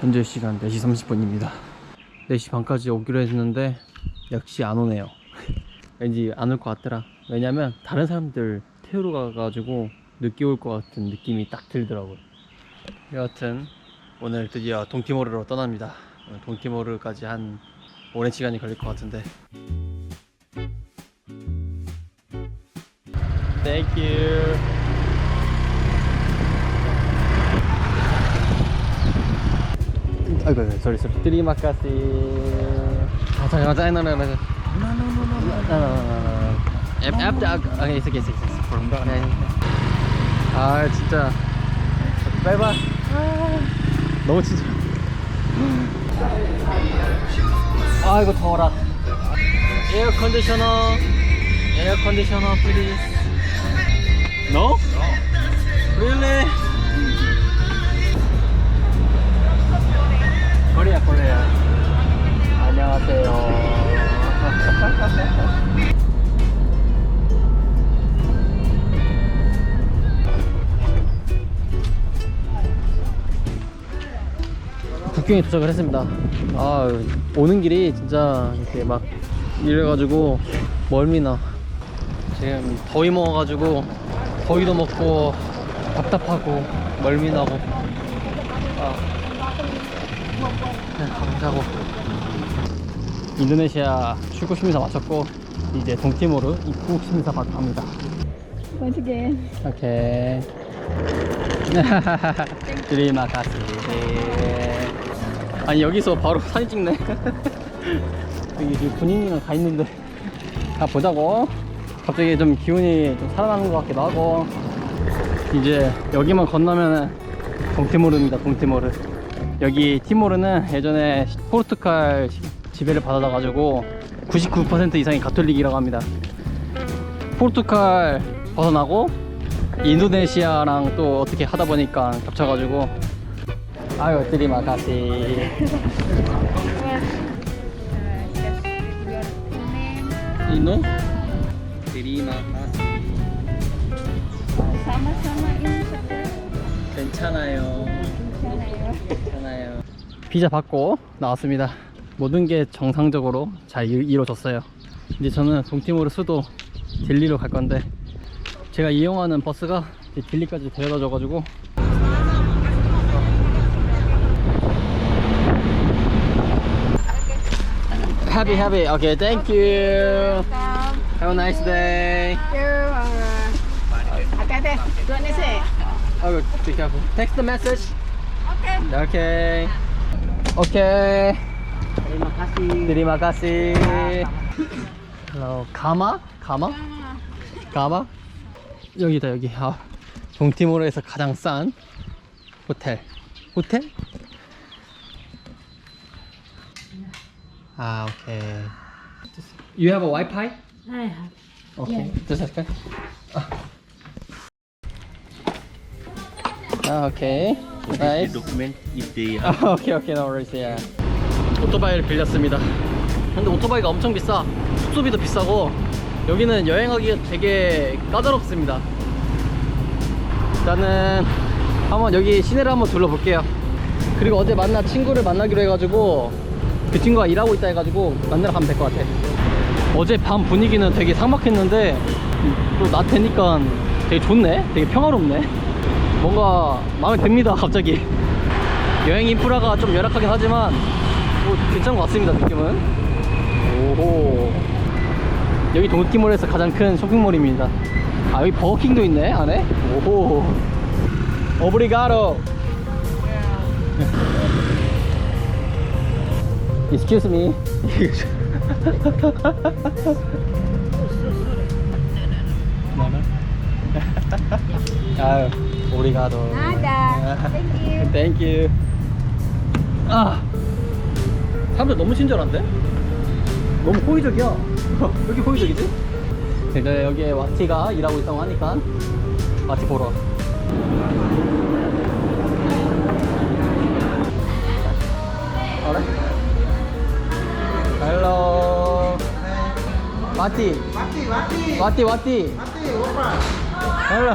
현재 시간 4시 30분입니다. 4시 반까지 오기로 했는데 역시 안 오네요. 왠지 안 올 것 같더라. 왜냐면 다른 사람들 태우러 가가지고 늦게 올 것 같은 느낌이 딱 들더라고요. 여하튼 오늘 드디어 동티모르로 떠납니다. 동티모르까지 한 오랜 시간이 걸릴 것 같은데. You 아이고 sorry sorry terima kasih 아 잠깐만 잠깐만 잠깐만 앱, 앱, 아, 아, 있어, 있어, 있어, 있어. 네. 아, 진짜. 빨리봐. 너무 진짜. 아, 이거 더워라. 에어 컨디셔너. 에어 컨디셔너, please. No? Really? 코리아, 코리아. 안녕하세요. 국경에 도착을 했습니다. 아 오는 길이 진짜 이렇게 막 이래가지고 멀미나. 지금 더위 먹어가지고 더위도 먹고 답답하고 멀미나고. 아. 그냥 가고 자고. 인도네시아 출국 심사 마쳤고 이제 동티모르 입국 심사 받 갑니다. Once again. 오케이. terima kasih. 아니 여기서 바로 사진 찍네. 여기 지금 군인이랑 가 있는데 가 보자고. 갑자기 좀 기운이 좀 살아나는 것 같기도 하고. 이제 여기만 건너면은 동티모르입니다. 동티모르. 여기 티모르는 예전에 포르투갈 지배를 받아가지고 99% 이상이 가톨릭이라고 합니다. 포르투갈 벗어나고 인도네시아랑 또 어떻게 하다 보니까 겹쳐가지고 아유 드리마 가시. 이노 드리마 가시 saja. 괜찮아요. 괜찮아요 비자 받고 나왔습니다 모든 게 정상적으로 잘 이- 이루어졌어요 이제 저는 동티모르 수도 딜리로 갈 건데 제가 이용하는 버스가 이제 딜리까지 데려다 줘가지고 Happy happy okay thank you Welcome. have a nice day You, uh, hati-hati. Dua ni sih. Oh, be careful. Text the message. Okay. Okay. Okay. Terima kasih. Terima kasih. Hello. 가마? 가마? 가마? 여기다 여기. 아, 동티모르에서 가장 싼 호텔. 호텔? 아, 오케이. You have a Wi-Fi? I have. Okay. Just a second. 아, 오케이. The Nice. document if they 아, 오케이 오케이 no worries yeah. 오토바이를 빌렸습니다. 근데 오토바이가 엄청 비싸. 숙소비도 비싸고 여기는 여행하기가 되게 까다롭습니다. 일단은 한번 여기 시내를 한번 둘러볼게요. 그리고 어제 만나 친구를 만나기로 해가지고 그 친구가 일하고 있다 해가지고 만나러 가면 될 것 같아. 어제 밤 분위기는 되게 삭막했는데 또 낮 되니까 되게 좋네? 되게 평화롭네 뭔가 마음에 듭니다 갑자기. 여행 인프라가 좀 열악하긴 하지만 뭐 괜찮은 것 같습니다 느낌은. 오호. 여기 동티몰에서 가장 큰 쇼핑몰입니다. 아 여기 버거킹도 있네 안에? 오호. 오브리가로. Excuse me. 아유 오리가도. Thank you. 땡큐 아 사람들 너무 친절한데? 너무 호의적이야 왜 이렇게 호의적이지? 근데 여기에 와티가 일하고 있다고 하니까 와티 보러 알아? 헬로 와티. 와티 와티 Mati, opa. 헬로 헬 Hello.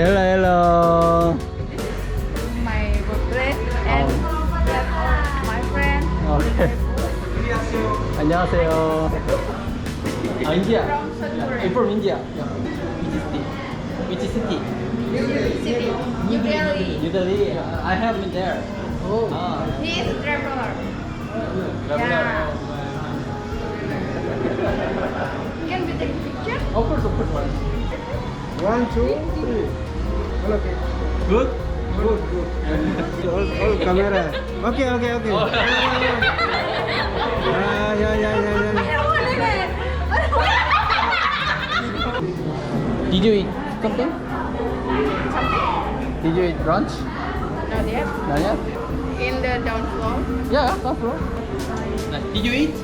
hello, hello. My boyfriend and my friend. Okay. 안녕하세요. 아, 인디야. I'm from India. Which city? Which city? City. New Delhi. New Delhi. I have been there. Oh. Ah. He is a traveler. One, two, three. Hello. Good? Good, good. all, all camera. Okay, okay, okay. Oh. Ah, yeah, yeah, yeah, yeah. Did you eat something? Did you eat lunch? Not yet. Not yet? In the down floor. Yeah, that's bro. Did you eat?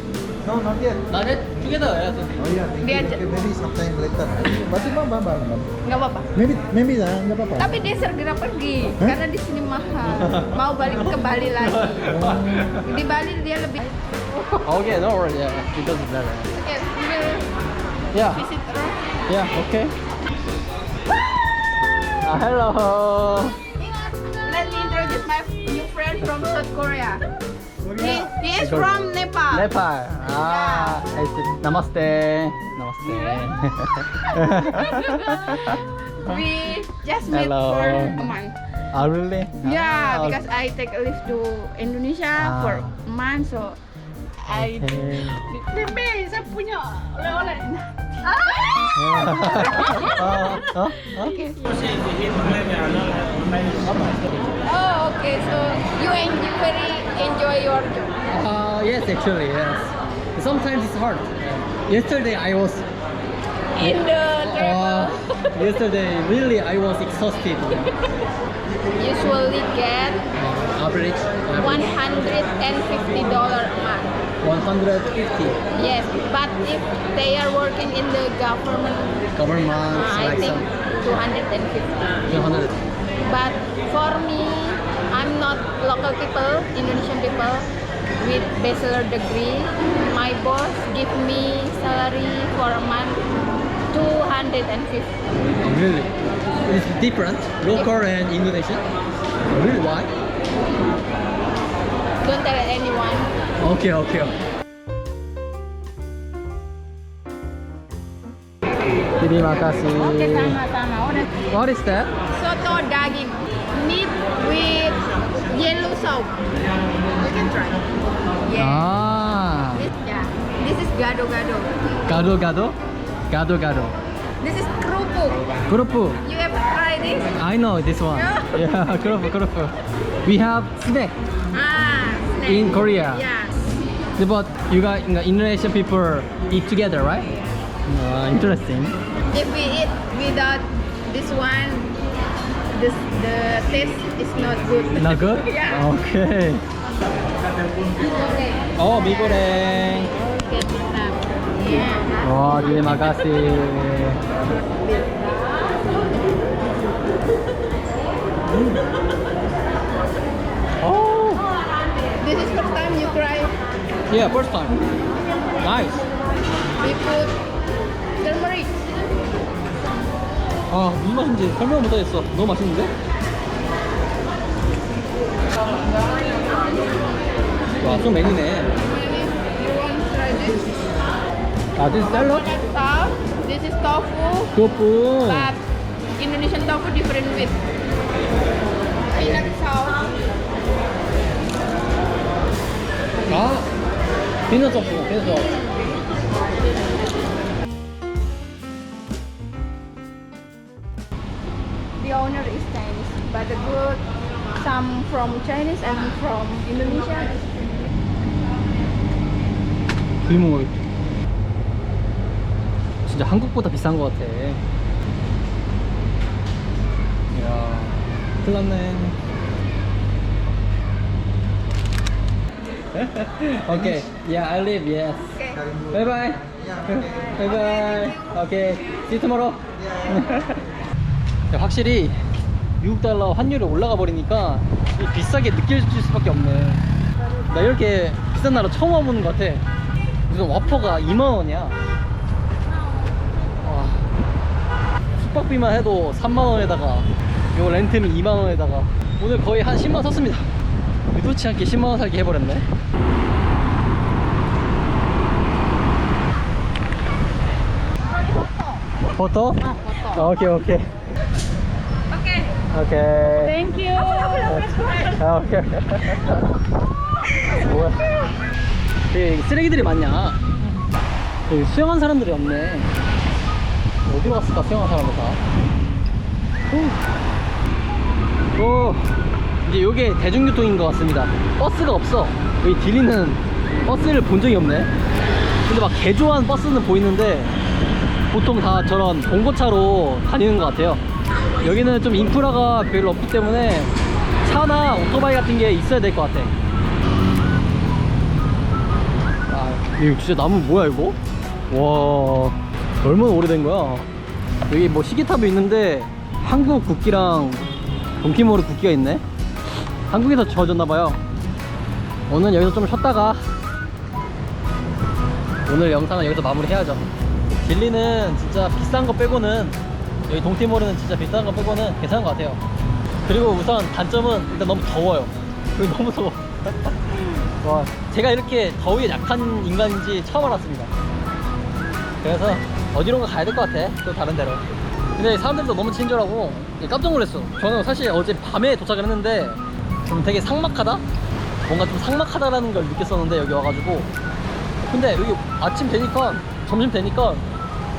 No, not yet. Not yet? Together, yes. Oh yeah, you. aja- Okay, maybe sometime later. Masih bang, bang, bang, bang. Nggak apa-apa. Maybe, maybe lah, nggak apa-apa. Tapi dia segera pergi Hah? karena di sini mahal. Mau balik ke Bali lagi. Di Bali dia lebih. Okay, don't worry. Yeah, it doesn't matter. Oke, we will Yeah, visit terus. yeah, okay. Ah, hello. Let me introduce my new friend from South Korea. He, he is from Nepal. Nepal. Ah, it's namaste. Namaste. We just met Hello. for a month. ah, really? Yeah, Ah, because I take a leave to Indonesia Ah. for a month, so I. Okay. Bebe, saya punya oleh-oleh. Okay. Oh, okay. So you en- you very enjoy your job. Uh, yes, actually, yes. Sometimes it's hard. Yesterday I was. In the Uh, yesterday, really, I was exhausted. usually get Average. one hundred and fifty dollar a month. 150 Yes, but if they are working in the government, government uh, I like think some two hundred and fifty. 200. But for me, I'm not local people, Indonesian people with bachelor degree. My boss give me salary for a month 250. Oh, really? It's different, local and Indonesian. Really? Why? Don't tell Okay, okay. okay. Terima kasih. sama-sama. What is that? Soto daging meat with yellow sauce. You can try. Yeah. Ah, This, yeah. This is gado-gado. gado gado, gado gado. This is kerupuk. Kurupu. You ever try this? I know this one. Yeah, kurupu, kurupu. We have snack Ah. In Korea. Yeah. But you got you know, Indonesian people eat together, right? Uh, interesting. If we eat without this one, this the taste is not good. Not good? Yeah. Okay. Okay. Oh, mie goreng. Yeah. Wah, terima kasih. Oh, This is first time you try. yeah, first time. Nice. We put turmeric. 아, 무슨 맛인지 설명 못하겠어. 너무 맛있는데? 와, 좀 메뉴네. Maybe you want to try this? 아, this is salad? Coconut sauce. This is tofu. tofu. But Indonesian tofu different with peanut sauce. 아, 비넛 소스, 비넛 소스. The owner is Chinese, but the good some from Chinese and from Indonesia. 불멍을 진짜 한국보다 비싼 것 같아. 이야, 큰일 났네. okay, yeah, I live, yes. Okay. Bye bye. Bye bye. Okay, see you tomorrow. 야, 확실히 미국 달러 환율이 올라가 버리니까 이 비싸게 느껴질 수밖에 없네. 나 이렇게 비싼 나라 처음 와보는 것 같아. 무슨 와퍼가 2만 원이야. 와. 숙박비만 해도 3만 원에다가 이거 렌트는 2만 원에다가 오늘 거의 한 10만 원 썼습니다. 의도치 않게 10만원 살게 해버렸네. 포토? 어, 포토 오케이 오케이. 오케이. 오케이. 땡큐 아 오케이 뭐야? 그, 여기 쓰레기들이 많냐? 여기 수영한 사람들이 없네. 어디로 갔을까 수영한 사람들 다? 오. 오. 이제 요게 대중교통인 것 같습니다. 버스가 없어. 여기 딜리는 버스를 본 적이 없네. 근데 막 개조한 버스는 보이는데 보통 다 저런 봉고차로 다니는 것 같아요. 여기는 좀 인프라가 별로 없기 때문에 차나 오토바이 같은 게 있어야 될 것 같아. 아, 이거 진짜 나무 뭐야 이거? 와 얼마나 오래된 거야? 여기 뭐 시계탑도 있는데 한국 국기랑 동키모르 국기가 있네 한국에서 지어졌나봐요. 오늘 여기서 좀 쉬었다가 오늘 영상은 여기서 마무리해야죠. 딜리는 진짜 비싼 거 빼고는 여기 동티모르는 진짜 비싼 거 빼고는 괜찮은 것 같아요. 그리고 우선 단점은 일단 너무 더워요. 여기 너무 더워. 와 제가 이렇게 더위에 약한 인간인지 처음 알았습니다. 그래서 어디론가 가야 될 것 같아 또 다른 데로. 근데 사람들도 너무 친절하고 깜짝 놀랐어. 저는 사실 어제 밤에 도착을 했는데 좀 되게 삭막하다? 뭔가 좀 삭막하다라는 걸 느꼈었는데 여기 와가지고. 근데 여기 아침 되니까 점심 되니까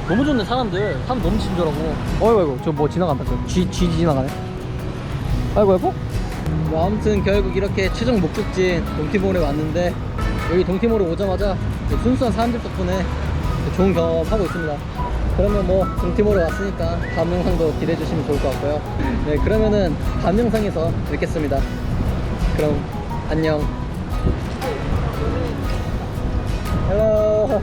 너무 좋네 사람들. 사람 너무 친절하고. 어이구 어이구 저 뭐 지나간다 저. 쥐, 쥐 지나가네. 아이고 아이고 뭐 아무튼 결국 이렇게 최종 목적지인 동티모르에 왔는데 여기 동티모르 오자마자 순수한 사람들 덕분에 좋은 경험하고 있습니다. 그러면 뭐 동티모르 왔으니까 다음 영상도 기대해 주시면 좋을 것 같고요. 네 그러면은 다음 영상에서 뵙겠습니다 그럼 안녕. 헬로